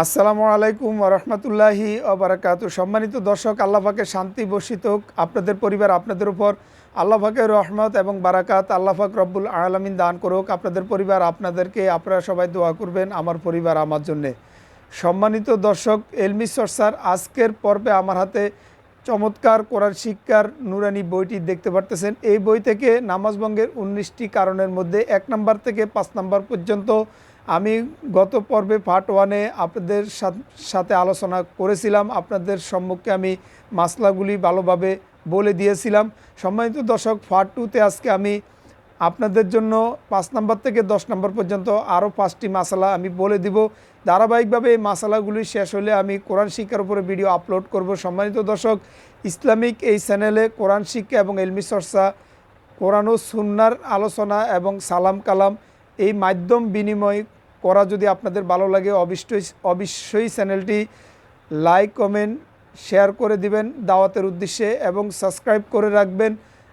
আসসালামু আলাইকুম রহমতুল্লাহি অবরাকাত সম্মানিত দর্শক, আল্লাহ পাকের শান্তি বর্ষিত আপনাদের পরিবার, আপনাদের উপর আল্লাহ পাকের রহমত এবং বারাকাত আল্লাহ পাক রব্বুল আলমিন দান করুক। আপনাদের পরিবার, আপনাদেরকে আপনারা সবাই দোয়া করবেন, আমার পরিবার, আমার জন্যে। সম্মানিত দর্শক, এলমি চর্চার আজকের পর্বে আমার হাতে চমৎকার কোরআন শিক্ষার নুরানি বইটি দেখতে পারতেছেন। এই বই থেকে নামাজ ভঙ্গের উনিশটি কারণের মধ্যে এক নম্বর থেকে পাঁচ নম্বর পর্যন্ত আমি গত পর্বে পার্ট ওয়ানে আপনাদের সাথ- আলোচনা করেছিলাম। আপনাদের সম্মুখে আমি মাসলাগুলি ভালোভাবে বলে দিয়েছিলাম। সম্মানিত দর্শক পার্ট টুতে আজকে আমি আপনাদের জন্য পাঁচ নম্বর থেকে দশ নম্বর পর্যন্ত আরও পাঁচটি মশালা আমি বলে দিব। ধারাবাহিকভাবে এই মশালাগুলি শেষ হলে আমি কোরআন শিক্ষার উপরে ভিডিও আপলোড করব। সম্মানিত দর্শক, ইসলামিক এই চ্যানেলে কোরআন শিক্ষা এবং এলমি চর্চা, কোরআন ও সুন্নার আলোচনা এবং সালাম কালাম এই মাধ্যম বিনিময় করা যদি আপনাদের ভালো লাগে, অবশ্যই অবশ্যই চ্যানেলটি লাইক, কমেন্ট, শেয়ার করে দিবেন দাওয়াতের উদ্দেশ্যে এবং সাবস্ক্রাইব করে রাখবেন।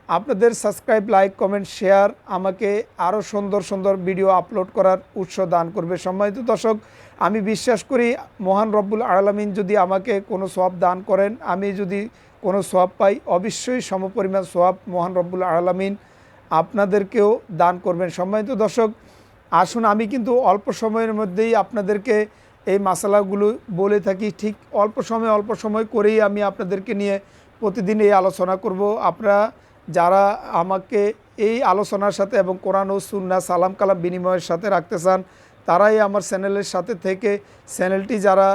আপনাদের সাবস্ক্রাইব, লাইক, কমেন্ট, শেয়ার আমাকে আরও সুন্দর সুন্দর ভিডিও আপলোড করার উৎস দান করবে। সম্মানিত দর্শক, আমি বিশ্বাস করি মহান রব্বুল আলমিন যদি আমাকে কোনো সব দান করেন, আমি যদি কোনো সব পাই, অবশ্যই সমপরিমাণ সব মহান রব্বুল আলমিন আপনাদেরকেও দান করবেন। সম্মানিত দর্শক আসুন, আমি কিন্তু অল্প সময়ের মধ্যেই আপনাদেরকে এই মশালাগুলো বলে থাকি। ঠিক অল্প সময় অল্প সময় করেই আমি আপনাদেরকে নিয়ে প্রতিদিন এই আলোচনা করব। আপনারা যারা আমাকে এই আলোচনার সাথে এবং কোরআন ও সুন্না, সালাম কালাম বিনিময়ের সাথে রাখতে চান, তারাই আমার চ্যানেলের সাথে থেকে চ্যানেলটি যারা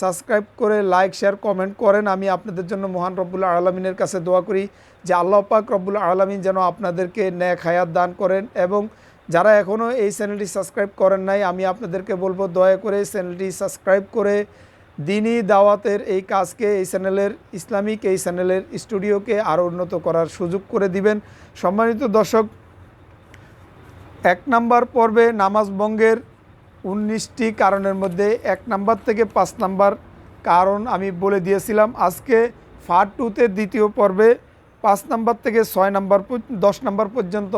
সাবস্ক্রাইব করে লাইক, শেয়ার, কমেন্ট করেন, আমি আপনাদের জন্য মহান রব্বুল আলমিনের কাছে দোয়া করি যে আল্লাহ পাক রব্বুল্লা আলমিন যেন আপনাদেরকে ন্যাক হায়াত দান করেন এবং যারা এখনও এই চ্যানেলটি সাবস্ক্রাইব করেন নাই, আমি আপনাদেরকে বলব দয়া করে চ্যানেলটি সাবস্ক্রাইব করে দিনই দাওয়াতের এই কাজকে, এই চ্যানেলের ইসলামিক, এই চ্যানেলের স্টুডিওকে আরও উন্নত করার সুযোগ করে দিবেন। সম্মানিত দর্শক, এক নাম্বার পর্বে নামাজ বঙ্গের উনিশটি কারণের মধ্যে এক নাম্বার থেকে পাঁচ নাম্বার কারণ আমি বলে দিয়েছিলাম। আজকে ফার টুতে দ্বিতীয় পর্বে পাঁচ নাম্বার থেকে ছয় নাম্বার দশ নাম্বার পর্যন্ত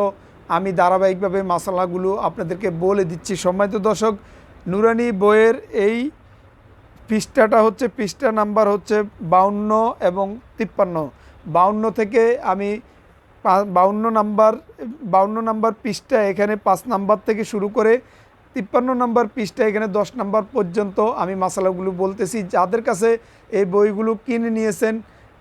আমি ধারাবাহিকভাবে মশালাগুলো আপনাদেরকে বলে দিচ্ছি। সম্মানিত দর্শক, নুরানি বইয়ের এই পৃষ্ঠাটা হচ্ছে, পৃষ্ঠা নাম্বার হচ্ছে বাউন্ন এবং তিপ্পান্ন। বাউন্ন থেকে আমি বাউন্ন নাম্বার বাউন্ন নাম্বার পৃষ্ঠা এখানে পাঁচ নাম্বার থেকে শুরু করে তিপ্পান্ন নাম্বার পৃষ্ঠা এখানে দশ নাম্বার পর্যন্ত আমি মশালাগুলো বলতেছি। যাদের কাছে এই বইগুলো কিনে নিয়েছেন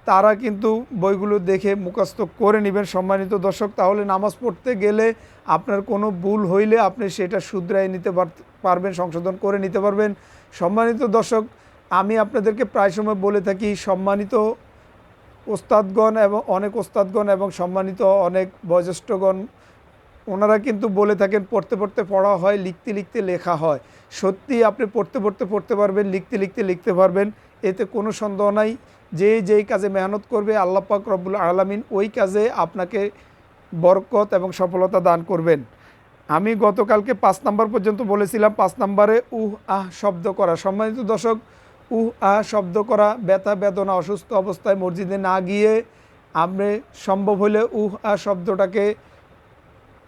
তারা কিন্তু বইগুলো দেখে মুখস্থ করে নেবেন সম্মানিত দর্শক। তাহলে নামাজ পড়তে গেলে আপনার কোনো ভুল হইলে আপনি সেটা শুধরাই নিতে পার- পারবেন, সংশোধন করে নিতে পারবেন। সম্মানিত দর্শক, আমি আপনাদেরকে প্রায় সময় বলে থাকি, সম্মানিত ওস্তাদগণ এবং অনেক ওস্তাদগণ এবং সম্মানিত অনেক বয়োজ্যেষ্ঠগণ, ওনারা কিন্তু বলে থাকেন, পড়তে পড়তে পড়া হয়, লিখতে লিখতে লেখা হয়। সত্যি আপনি পড়তে পড়তে পড়তে পারবেন, লিখতে লিখতে লিখতে পারবেন, এতে কোনো সন্দেহ নাই। যে যেই কাজে মেহনত করবে আল্লাহ পাক রব্বুল আলমিন ওই কাজে আপনাকে বরকত এবং সফলতা দান করবেন। আমি গতকালকে পাঁচ নাম্বার পর্যন্ত বলেছিলাম, পাঁচ নাম্বারে উহ, আহ, শব্দ করা। সম্মানিত দর্শক, উহ, আহ, শব্দ করা, ব্যথা, বেদনা, অসুস্থ অবস্থায় মসজিদে না গিয়ে আপনি সম্ভব হলে উহ, আহ, শব্দটাকে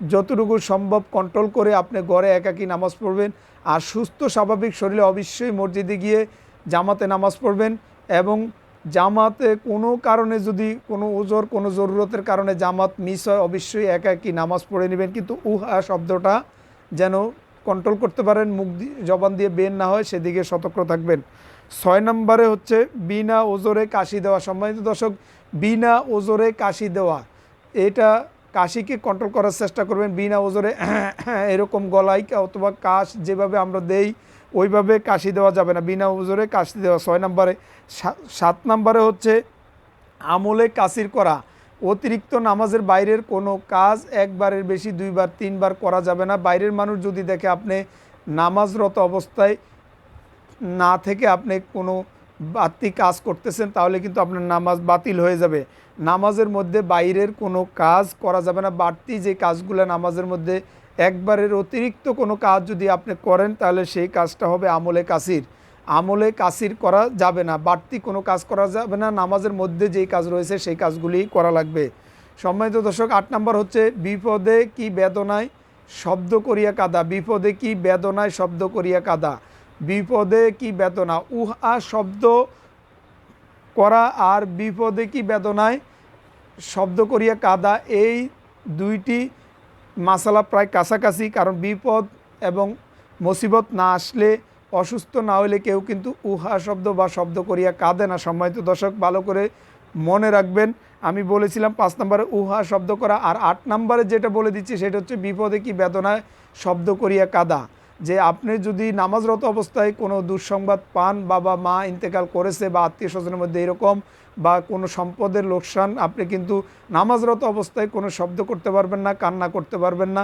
যতটুকু সম্ভব কন্ট্রোল করে আপনি ঘরে একাকী নামাজ পড়বেন। আর সুস্থ, স্বাভাবিক শরীরে অবশ্যই মসজিদে গিয়ে জামাতে নামাজ পড়বেন এবং জামাতে কোনো কারণে যদি কোনো ওজোর কোনো জরুরতের কারণে জামাত মিস হয়, অবশ্যই একা একই নামাজ পড়ে নেবেন। কিন্তু উহা শব্দটা যেন কন্ট্রোল করতে পারেন, মুখ জবান দিয়ে বের না হয়, সেদিকে সতর্ক থাকবেন। ছয় নম্বরে হচ্ছে বিনা ওজোরে কাশি দেওয়া। সম্মানিত দর্শক, বিনা ওজোরে কাশি দেওয়া, এটা কাশিকে কন্ট্রোল করার চেষ্টা করবেন। বিনা ওজোরে এরকম গলায় অথবা কাশ যেভাবে আমরা দেই ওইভাবে কাশি দেওয়া যাবে না। বিনা ওজোরে কাশি দেওয়া। ছয় নম্বরে সাত নম্বরে হচ্ছে আমলে কাশির করা। অতিরিক্ত নামাজের বাইরের কোনো কাজ একবারের বেশি, দুইবার, তিনবার করা যাবে না। বাইরের মানুষ যদি দেখে আপনি নামাজরত অবস্থায় না থেকে আপনি কোনো বাড়তি কাজ করতেছেন, তাহলে কিন্তু আপনার নামাজ বাতিল হয়ে যাবে। নামাজের মধ্যে বাইরের কোনো কাজ করা যাবে না। বাড়তি যে কাজগুলো নামাজের মধ্যে একবারের অতিরিক্ত কোনো কাজ যদি আপনি করেন, তাহলে সেই কাজটা হবে আমলে কাসির। আমলে কাসির করা যাবে না, বাড়তি কোনো কাজ করা যাবে না, নামাজের মধ্যে যেই কাজ রয়েছে সেই কাজগুলি করা লাগবে। সম্মানিত দর্শক, আট নম্বর হচ্ছে, বিপদে কি বেদনায় শব্দ করিয়া কাদা? বিপদে কি বেদনায় শব্দ করিয়া কাদা? বিপদে কি বেদনা? উহা শব্দ করা আর বিপদে কি বেদনায় শব্দ করিয়া কাদা? এই দুইটি মাসালা প্রায় কাছাকাছি, কারণ বিপদ এবং মুসিবত না আসলে, অসুস্থ না হলে কেউ কিন্তু উহা শব্দ বা শব্দ করিয়া কাঁদে না। সম্মানিত দর্শক, ভালো করে মনে রাখবেন, আমি বলেছিলাম পাঁচ নম্বরে উহা শব্দ করা, আর আট নম্বরে যেটা বলে দিচ্ছি, সেটা হচ্ছে বিপদে কি বেদনায় শব্দ করিয়া কাদা। যে আপনি যদি নামাজরত অবস্থায় কোনো দুঃসংবাদ পান, বাবা, মা ইন্তেকাল করেছে বা আত্মীয় স্বজনের মধ্যে এরকম বা কোনো সম্পদের লোকসান, আপনি কিন্তু নামাজরত অবস্থায় কোনো শব্দ করতে পারবেন না, কান্না করতে পারবেন না।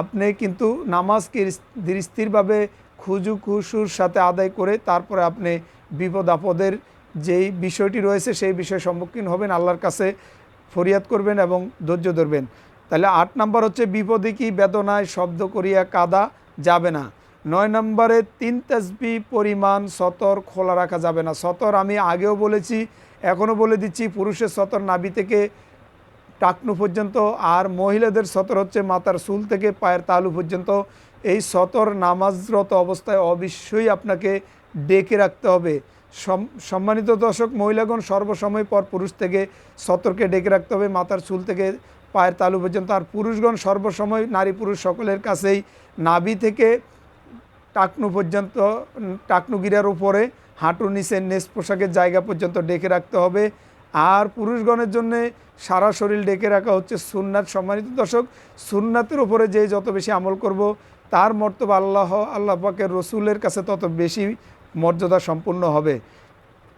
আপনি কিন্তু নামাজকে স্থিরভাবে খুজু খুশুর সাথে আদায় করে তারপরে আপনি বিপদ আপদের যেই বিষয়টি রয়েছে সেই বিষয়ে সম্মুখীন হবেন, আল্লাহর কাছে ফরিয়াদ করবেন এবং ধৈর্য ধরবেন। তাহলে আট নম্বর হচ্ছে বিপদে কি বেদনায় শব্দ করিয়া কাদা যাবে না। নয় নম্বরে তিন তেজবি পরিমাণ সতর খোলা রাখা যাবে না। সতর আমি আগেও বলেছি, এখনও বলে দিচ্ছি, পুরুষের সতর নাবি থেকে টাকনু পর্যন্ত আর মহিলাদের সতর হচ্ছে মাথার চুল থেকে পায়ের তালু পর্যন্ত। এই সতর নামাজরত অবস্থায় অবশ্যই আপনাকে ডেকে রাখতে হবে। সম- সম্মানিত দর্শক, মহিলাগণ সর্বসময় পর পুরুষ থেকে সতর্কে ডেকে রাখতে হবে, মাথার চুল থেকে পায়ের তালু পর্যন্ত। আর পুরুষগণ সর্বসময় নারী পুরুষ সকলের কাছেই নাভি থেকে টাকনু পর্যন্ত উম, টাকনু গিরার উপরে হাঁটুর নিচে নেস পোশাকের জায়গা পর্যন্ত ডেকে রাখতে হবে। আর পুরুষগণের জন্যে সারা শরীর ডেকে রাখা হচ্ছে সুন্নাত সম্মানিত দর্শক। সুন্নাতের উপরে যে যত বেশি আমল করব তার মর্তবা আল্লাহ আল্লাহ পাকের রসুলের কাছে তত বেশি মর্যাদা সম্পূর্ণ হবে।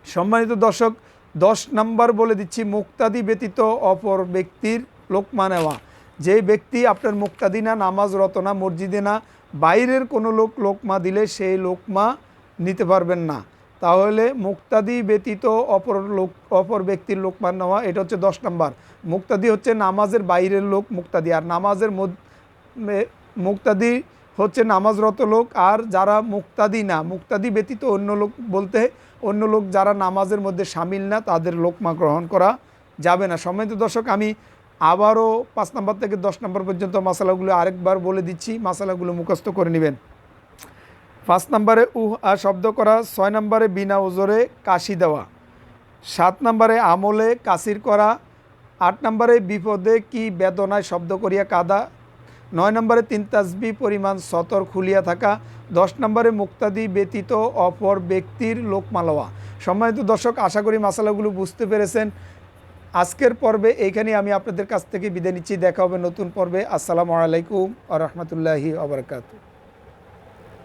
সম্মানিত দর্শক দশ নাম্বার বলে দিচ্ছি মুক্তাদি ব্যতীত অপর ব্যক্তির লোকমা নেওয়া যে ব্যক্তি আপনার মুক্তাদি না নামাজ রতনা মসজিদে না বাইরের কোনো লোক লোকমা দিলে সেই লোকমা নিতে পারবেন না। তাহলে মুক্তাদি ব্যতীত অপর লোক, অপর ব্যক্তির লোকমা নেওয়া, এটা হচ্ছে দশ নম্বর। মুক্তাদি হচ্ছে নামাজের বাইরের লোক মুক্তাদি, আর নামাজের মুক্তাদি হচ্ছে নামাজরত লোক, আর যারা মুক্তাদি না, মুক্তাদি ব্যতীত অন্য লোক বলতে, অন্য লোক যারা নামাজের মধ্যে সামিল না, তাদের লোকমা গ্রহণ করা যাবে না। সম্মানিত দর্শক, আমি আবারও পাঁচ নম্বর থেকে দশ নম্বর পর্যন্ত মশলাগুলো আরেকবার বলে দিচ্ছি, মশলাগুলো মুখস্থ করে নেবেন। পাঁচ নম্বরে উহ আ শব্দ করা, ছয় নম্বরে বিনা ওজরে কাশি দেওয়া, সাত নম্বরে আমলে কাশির করা, আট নম্বরে বিপদে কি বেদনায় শব্দ করিয়া কাদা, নয় নম্বরে তিন তাসবি পরিমাণ সতর খুলিয়া থাকা, দশ নম্বরে মুক্তাদি ব্যতীত অপর ব্যক্তির লোকমালওয়া। সম্মানিত দর্শক, আশা করি মশালাগুলো বুঝতে পেরেছেন। আজকের পর্বে এইখানে আমি আপনাদের কাছ থেকে বিদায় নিচ্ছি। দেখা হবে নতুন পর্বে। আসসালামু আলাইকুম আ রহমতুল্লাহি আবরকাত